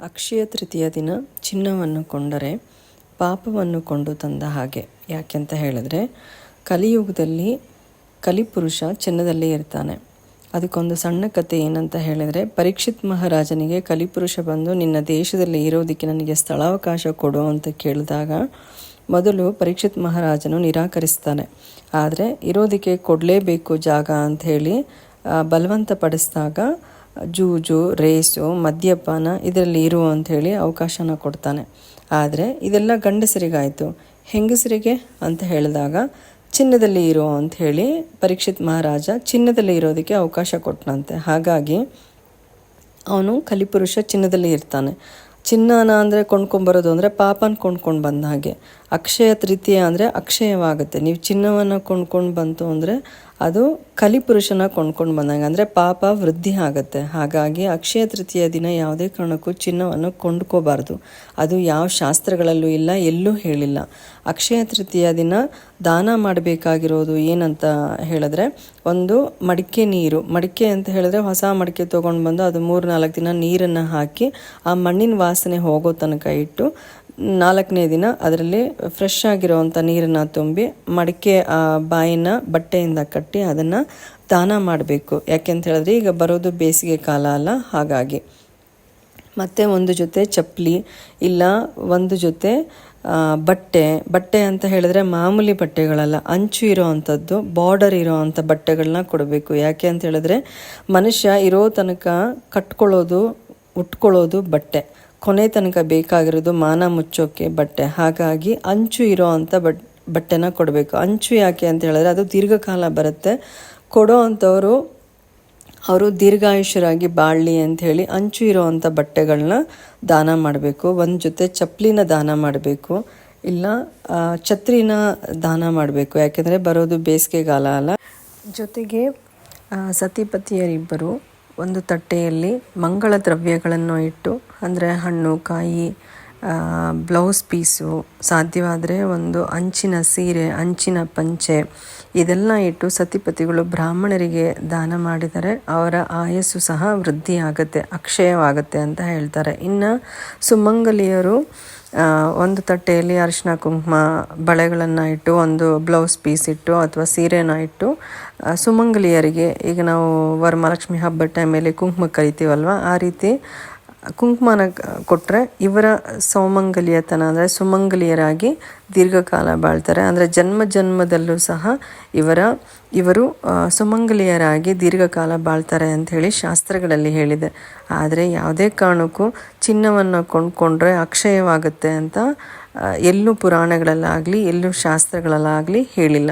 ಅಕ್ಷಯ ತೃತೀಯ ದಿನ ಚಿನ್ನವನ್ನು ಕೊಂಡರೆ ಪಾಪವನ್ನು ಕೊಂಡು ತಂದ ಹಾಗೆ. ಯಾಕೆಂತ ಹೇಳಿದ್ರೆ, ಕಲಿಯುಗದಲ್ಲಿ ಕಲಿಪುರುಷ ಚಿನ್ನದಲ್ಲೇ ಇರ್ತಾನೆ. ಅದಕ್ಕೊಂದು ಸಣ್ಣ ಕತೆ ಏನಂತ ಹೇಳಿದರೆ, ಪರೀಕ್ಷಿತ್ ಮಹಾರಾಜನಿಗೆ ಕಲಿಪುರುಷ ಬಂದು, ನಿನ್ನ ದೇಶದಲ್ಲಿ ಇರೋದಕ್ಕೆ ನನಗೆ ಸ್ಥಳಾವಕಾಶ ಕೊಡು ಅಂತ ಕೇಳಿದಾಗ, ಮೊದಲು ಪರೀಕ್ಷಿತ್ ಮಹಾರಾಜನು ನಿರಾಕರಿಸ್ತಾನೆ. ಆದರೆ, ಇರೋದಕ್ಕೆ ಕೊಡಲೇಬೇಕು ಜಾಗ ಅಂತ ಹೇಳಿ ಬಲವಂತ ಪಡಿಸಿದಾಗ ಜೂಜು, ರೇಸು, ಮದ್ಯಪಾನ ಇದರಲ್ಲಿ ಇರು ಅಂಥೇಳಿ ಅವಕಾಶನ ಕೊಡ್ತಾನೆ. ಆದರೆ ಇದೆಲ್ಲ ಗಂಡಸರಿಗಾಯಿತು. ಹೆಂಗಸರಿಗೆ ಅಂತ ಹೇಳಿದಾಗ ಚಿನ್ನದಲ್ಲಿ ಇರು ಅಂತ ಹೇಳಿ ಪರೀಕ್ಷಿತ್ ಮಹಾರಾಜ ಚಿನ್ನದಲ್ಲಿ ಇರೋದಕ್ಕೆ ಅವಕಾಶ ಕೊಟ್ಟನಂತೆ ಹಾಗಾಗಿ ಅವನು ಕಲಿಪುರುಷ ಚಿನ್ನದಲ್ಲಿ ಇರ್ತಾನೆ. ಚಿನ್ನನ ಅಂದರೆ ಕೊಂಡ್ಕೊಂಬರೋದು ಅಂದರೆ ಪಾಪನ ಕೊಂಡ್ಕೊಂಡು ಬಂದ ಹಾಗೆ. ಅಕ್ಷಯ ತೃತೀಯ ಅಂದರೆ ಅಕ್ಷಯವಾಗುತ್ತೆ. ನೀವು ಚಿನ್ನವನ್ನು ಕೊಂಡ್ಕೊಂಡು ಬಂತು ಅಂದರೆ ಅದು ಕಲಿಪುರುಷನ ಕೊಂಡ್ಕೊಂಡು ಬಂದಂಗೆ, ಅಂದರೆ ಪಾಪ ವೃದ್ಧಿ ಆಗುತ್ತೆ. ಹಾಗಾಗಿ ಅಕ್ಷಯ ತೃತೀಯ ದಿನ ಯಾವುದೇ ಕಾರಣಕ್ಕೂ ಚಿನ್ನವನ್ನು ಕೊಂಡ್ಕೋಬಾರ್ದು. ಅದು ಯಾವ ಶಾಸ್ತ್ರಗಳಲ್ಲೂ ಇಲ್ಲ, ಎಲ್ಲೂ ಹೇಳಿಲ್ಲ. ಅಕ್ಷಯ ತೃತೀಯ ದಿನ ದಾನ ಮಾಡಬೇಕಾಗಿರೋದು ಏನಂತ ಹೇಳಿದ್ರೆ, ಒಂದು ಮಡಿಕೆ ನೀರು. ಮಡಿಕೆ ಅಂತ ಹೇಳಿದ್ರೆ ಹೊಸ ಮಡಿಕೆ ತೊಗೊಂಡು ಬಂದು ಅದು ಮೂರು ನಾಲ್ಕು ದಿನ ನೀರನ್ನು ಹಾಕಿ ಆ ಮಣ್ಣಿನ ವಾಸನೆ ಹೋಗೋ ತನಕ ಇಟ್ಟು ನಾಲ್ಕನೇ ದಿನ ಅದರಲ್ಲಿ ಫ್ರೆಶ್ ಆಗಿರೋವಂಥ ನೀರನ್ನು ತುಂಬಿ, ಮಡಿಕೆ ಬಾಯಿನ ಬಟ್ಟೆಯಿಂದ ಕಟ್ಟಿ ಅದನ್ನು ದಾನ ಮಾಡಬೇಕು. ಯಾಕೆಂತ ಹೇಳಿದ್ರೆ ಈಗ ಬರೋದು ಬೇಸಿಗೆ ಕಾಲ ಅಲ್ಲ, ಹಾಗಾಗಿ. ಮತ್ತು ಒಂದು ಜೊತೆ ಚಪ್ಪಲಿ ಇಲ್ಲ ಒಂದು ಜೊತೆ ಬಟ್ಟೆ. ಬಟ್ಟೆ ಅಂತ ಹೇಳಿದ್ರೆ ಮಾಮೂಲಿ ಬಟ್ಟೆಗಳಲ್ಲ, ಅಂಚು ಇರೋ ಅಂಥದ್ದು ಬಾರ್ಡರ್ ಇರೋ ಅಂಥ ಬಟ್ಟೆಗಳನ್ನ ಕೊಡಬೇಕು. ಯಾಕೆ ಅಂತ ಹೇಳಿದ್ರೆ ಮನುಷ್ಯ ಇರೋ ತನಕ ಕಟ್ಕೊಳ್ಳೋದು, ಉಟ್ಕೊಳ್ಳೋದು ಬಟ್ಟೆ. ಕೊನೆ ತನಕ ಬೇಕಾಗಿರೋದು ಮಾನ ಮುಚ್ಚೋಕ್ಕೆ ಬಟ್ಟೆ. ಹಾಗಾಗಿ ಅಂಚು ಇರೋ ಅಂಥ ಬಟ್, ಬಟ್ಟೆನ ಕೊಡಬೇಕು. ಅಂಚು ಯಾಕೆ ಅಂತ ಹೇಳಿದ್ರೆ ಅದು ದೀರ್ಘಕಾಲ ಬರುತ್ತೆ. ಕೊಡೋ ಅಂಥವರು ಅವರು ದೀರ್ಘಾಯುಷ್ಯರಾಗಿ ಬಾಳಲಿ ಹೇಳಿ ಅಂಚು ಇರೋ ಅಂಥ ಬಟ್ಟೆಗಳನ್ನ ದಾನ ಮಾಡಬೇಕು. ಒಂದು ಜೊತೆ ಚಪ್ಪಲಿನ ದಾನ ಮಾಡಬೇಕು. ಇಲ್ಲ ಛತ್ರಿನ ದಾನ ಮಾಡಬೇಕು. ಯಾಕೆಂದರೆ ಬರೋದು ಬೇಸಿಗೆಗಾಲ ಅಲ್ಲ. ಜೊತೆಗೆ ಸತಿಪತಿಯರಿಬ್ಬರು ಒಂದು ತಟ್ಟೆಯಲ್ಲಿ ಮಂಗಳ ದ್ರವ್ಯಗಳನ್ನು ಇಟ್ಟು ಅಂದರೆ ಹಣ್ಣು, ಕಾಯಿ ಬ್ಲೌಸ್ ಪೀಸು ಸಾಧ್ಯವಾದರೆ ಒಂದು ಅಂಚಿನ ಸೀರೆ, ಅಂಚಿನ ಪಂಚೆ ಇದೆಲ್ಲ ಇಟ್ಟು ಸತಿಪತಿಗಳು ಬ್ರಾಹ್ಮಣರಿಗೆ ದಾನ ಮಾಡಿದರೆ ಅವರ ಆಯಸ್ಸು ಸಹ ವೃದ್ಧಿ ಆಗುತ್ತೆ ಅಕ್ಷಯವಾಗುತ್ತೆ ಅಂತ ಹೇಳ್ತಾರೆ. ಇನ್ನು ಸುಮಂಗಲಿಯರು ಒಂದು ತಟ್ಟೆಯಲ್ಲಿ ಅರಿಶಿನ, ಕುಂಕುಮ, ಬಳೆಗಳನ್ನು ಇಟ್ಟು, ಒಂದು ಬ್ಲೌಸ್ ಪೀಸ್ ಇಟ್ಟು ಅಥವಾ ಸೀರೆನ ಇಟ್ಟು ಸುಮಂಗಲಿಯರಿಗೆ ಈಗ ನಾವು ವರಮಹಾಲಕ್ಷ್ಮಿ ಹಬ್ಬದ ಟೈಮಲ್ಲಿ ಕುಂಕುಮ ಕರಿತೀವಲ್ವ, ಆ ರೀತಿ ಕುಂಕುಮನ ಕೊಟ್ಟರೆ ಇವರ ಸೌಮಂಗಲಿಯತನ, ಅಂದರೆ ಸುಮಂಗಲಿಯರಾಗಿ ದೀರ್ಘಕಾಲ ಬಾಳ್ತಾರೆ. ಅಂದರೆ ಜನ್ಮ ಜನ್ಮದಲ್ಲೂ ಸಹ ಇವರ, ಇವರು ಸುಮಂಗಲಿಯರಾಗಿ ದೀರ್ಘಕಾಲ ಬಾಳ್ತಾರೆ ಅಂಥೇಳಿ ಶಾಸ್ತ್ರಗಳಲ್ಲಿ ಹೇಳಿದೆ. ಆದರೆ ಯಾವುದೇ ಕಾರಣಕ್ಕೂ ಚಿನ್ನವನ್ನು ಕೊಂಡ್ಕೊಂಡ್ರೆ ಅಕ್ಷಯವಾಗುತ್ತೆ ಅಂತ ಎಲ್ಲೂ ಪುರಾಣಗಳಲ್ಲಾಗಲಿ, ಎಲ್ಲೂ ಶಾಸ್ತ್ರಗಳಲ್ಲಾಗಲಿ ಹೇಳಿಲ್ಲ.